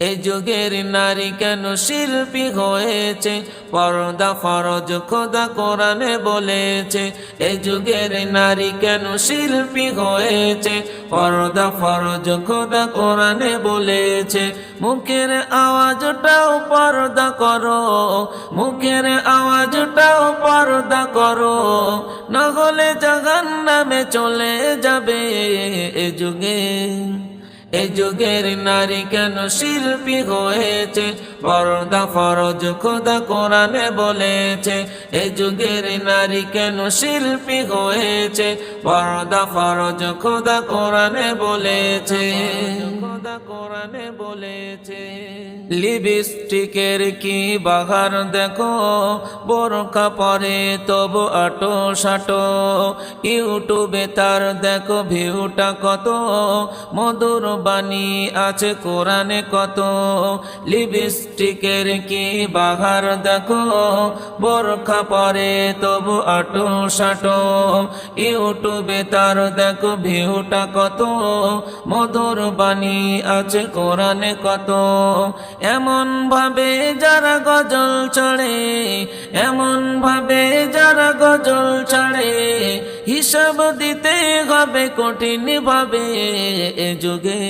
এ যুগের নারী কেন শিল্পী হয়েছে? পর্দা ফরজ, খোদা কোরআনে বলেছে, এ যুগের নারী কেন শিল্পী হয়েছে? পর্দা ফরজ, খোদা কোরআনে বলেছে, মুখের আওয়াজটাও পর্দা করো, মুখের আওয়াজটাও পর্দা করো, না হলে জাগান নামে চলে যাবে এ যুগে। এ যুগের নারী কেন শিল্পী হয়েছে? পর্দা ফরজ খোদা কোরআনে বলেছে এ যুগের নারী কেন শিল্পী হয়েছে? পর্দা ফরজ খোদা কোরআনে বলেছে খোদা কোরআনে বলেছে, লিপস্টিকের কি বাহার দেখো? বোরখা পরে তবু আটো সাটো, ইউটিউবে তার দেখো ভিউটা কত? মধুর বাণী আছে কোরআনে কত? লিপস্টিকের কি বাহার দেখো? বোরখা পরে তবু আটো সাটো। ইউটিউবে তার দেখো ভিউটা কত? মধুর বাণী আছে কোরআনে কত? এমন ভাবে যারা গজল চড়ে এমন ভাবে যারা গজল চড়ে হিসাব দিতে হবে কঠিন ভাবে এ যুগে।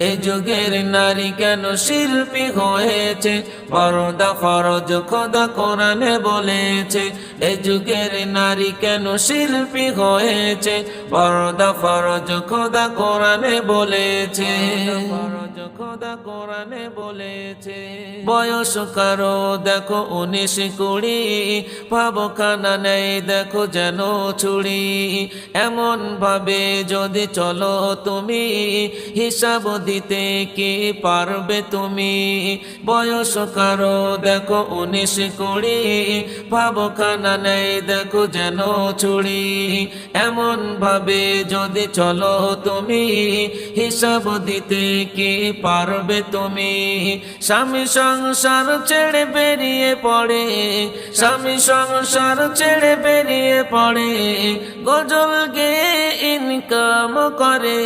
এ যুগের নারী কেন শিল্পী হয়েছে? পরদা ফরজ খোদা কোরআনে বলেছে, এ যুগের নারী কেন শিল্পী হয়েছে? পরদা ফরজ খোদা কোরআনে বলেছে। বলেছে বয়স কারও দেখো উনিশ কুড়ি ভাবো খানা নেই দেখো যেন ছুড়ি এমন ভাবে যদি চলো তুমি, হিসাব দিতে কি পারবে তুমি? বয়স কারও দেখো উনিশ কুড়ি ভাবো খানা নেই দেখো যেন ছুড়ি। এমন ভাবে যদি চলো তুমি, হিসাব দিতে কি পারবে তুমি? স্বামী সংসার ছেড়ে বেরিয়ে পড়ে, স্বামী সংসার ছেড়ে বেরিয়ে পড়ে গজল গে ইনকাম করে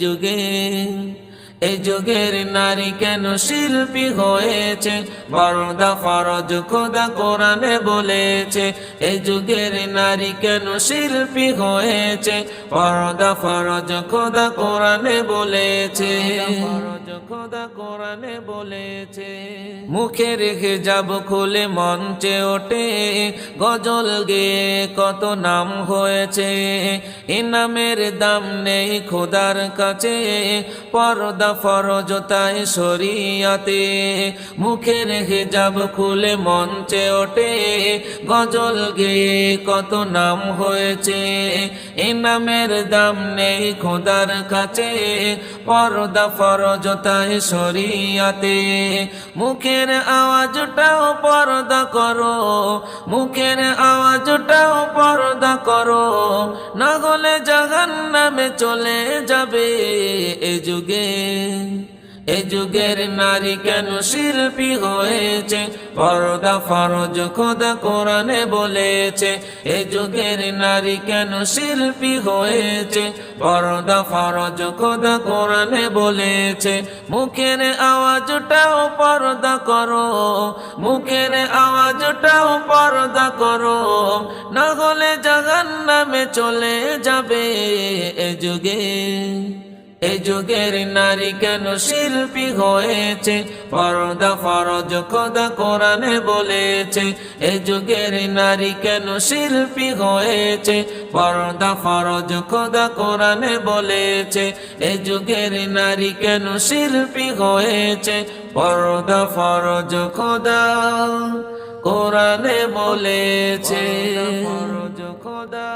যুগে। এ যুগের নারী কেন শিল্পী হয়েছে? বরদা ফরজ খোদা কোরআনে বলেছে এ যুগের নারী কেন শিল্পী হয়েছে? বরদা ফরজ খোদা কোরআনে বলেছে খোদা কোরআনে বলেছে মুখে রেখে যাব খুলে মঞ্চে ওঠে, গজল গেয়ে কত নাম হয়েছে এ দাম নেই খোদার কাছে, পর্দা ফরজ তাই শরিয়াতে। মুখে রেখে যাব খুলে মঞ্চে ওঠে। গজল গেয়ে কত নাম হয়েছে। এ নামের দাম নেই খোদার কাছে। পর্দা ফরজ তাই শরিয়াতে। মুখের আওয়াজটাও পর্দা করো। মুখের আওয়াজটাও পর্দা করো। না হলে নামে চলে যাবে। এ যুগে, এ যুগের নারী কেন শিল্পী হয়েছে? পর্দা ফরজ খোদা কোরআনে বলেছে, এ যুগের নারী কেন শিল্পী হয়েছে? পর্দা ফরজ খোদা কোরআনে বলেছে, মুখের আওয়াজটাও পর্দা করো, মুখের আওয়াজটাও পর্দা করো, না হলে জাগান নামে চলে যাবে এ যুগে। এ যুগের নারী কেন শিল্পী হয়েছে? পর্দা ফরজ, খোদা কোরআনে বলেছে, এ যুগের নারী কেন শিল্পী হয়েছে? পর্দা ফরজ, খোদা কোরআনে বলেছে, এ যুগের নারী কেন শিল্পী হয়েছে? পর্দা ফরজ, খোদা কোরআনে বলেছে ফরজ, খোদা